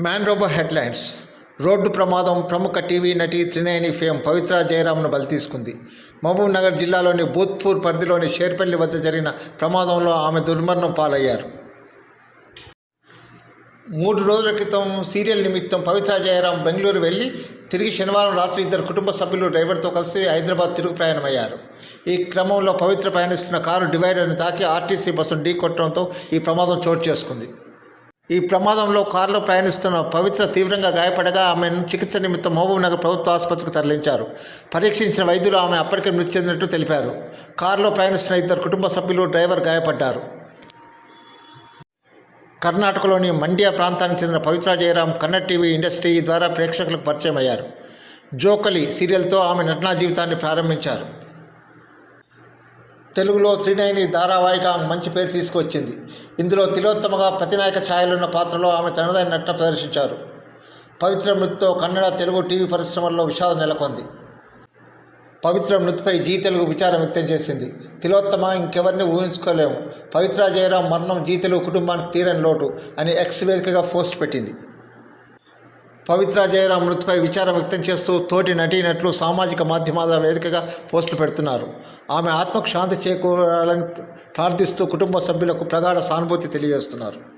Man robo headlines road ప్రమాదం ప్రముఖ TV నటి త్రినేని ఫేమ్ పవిత్ర జయరామ్ను బలి తీసుకుంది. మహబూబ్ నగర్ జిల్లాలోని భూత్పూర్ పరిధిలోని షేర్పల్లి వద్ద జరిగిన ప్రమాదంలో ఆమె దుర్మరణం పాలయ్యారు. మూడు రోజుల క్రితం సీరియల్ నిమిత్తం పవిత్ర జయరాం బెంగళూరు వెళ్ళి తిరిగి శనివారం రాత్రి ఇద్దరు కుటుంబ సభ్యులు డ్రైవర్తో కలిసి హైదరాబాద్ తిరుగు ప్రయాణమయ్యారు. ఈ క్రమంలో పవిత్ర ప్రయాణిస్తున్న కారు డివైడర్ని తాకి ఆర్టీసీ బస్సును ఢీకొట్టడంతో ఈ ప్రమాదం చోటు చేసుకుంది. ఈ ప్రమాదంలో కారులో ప్రయాణిస్తున్న పవిత్ర తీవ్రంగా గాయపడగా ఆమెను చికిత్స నిమిత్తం మహబూబ్నగర్ ప్రభుత్వ ఆసుపత్రికి తరలించారు. పరీక్షించిన వైద్యులు ఆమె అప్పటికే మృతి చెందినట్టు తెలిపారు. కారులో ప్రయాణిస్తున్న ఇద్దరు కుటుంబ సభ్యులు డ్రైవర్ గాయపడ్డారు. కర్ణాటకలోని మండ్యా ప్రాంతానికి చెందిన పవిత్ర జయరాం కన్నడ టీవీ ఇండస్ట్రీ ద్వారా ప్రేక్షకులకు పరిచయం అయ్యారు. జోకలి సీరియల్తో ఆమె నటనా జీవితాన్ని ప్రారంభించారు. తెలుగులో త్రినయని ధారావాహిక మంచి పేరు తీసుకొచ్చింది. ఇందులో తిలోత్తమగా ప్రతినాయక ఛాయలున్న పాత్రలో ఆమె తనదైన నటన ప్రదర్శించారు. పవిత్ర మృతితో కన్నడ తెలుగు టీవీ పరిశ్రమల్లో విషాదం నెలకొంది. పవిత్ర మృతిపై జీ తెలుగు విచారం వ్యక్తం చేసింది. తిలోత్తమ ఇంకెవరిని ఊహించుకోలేము. పవిత్ర జయరాం మరణం జీ తెలుగు కుటుంబానికి తీరని లోటు అని ఎక్స్ వేదికగా పోస్ట్ పెట్టింది. పవిత్ర జయరాం మృతిపై విచారం వ్యక్తం చేస్తూ తోటి నటీనట్లు సామాజిక మాధ్యమాల వేదికగా పోస్టులు పెడుతున్నారు. ఆమె ఆత్మకు శాంతి చేకూరాలని ప్రార్థిస్తూ కుటుంబ సభ్యులకు ప్రగాఢ సానుభూతి తెలియజేస్తున్నారు.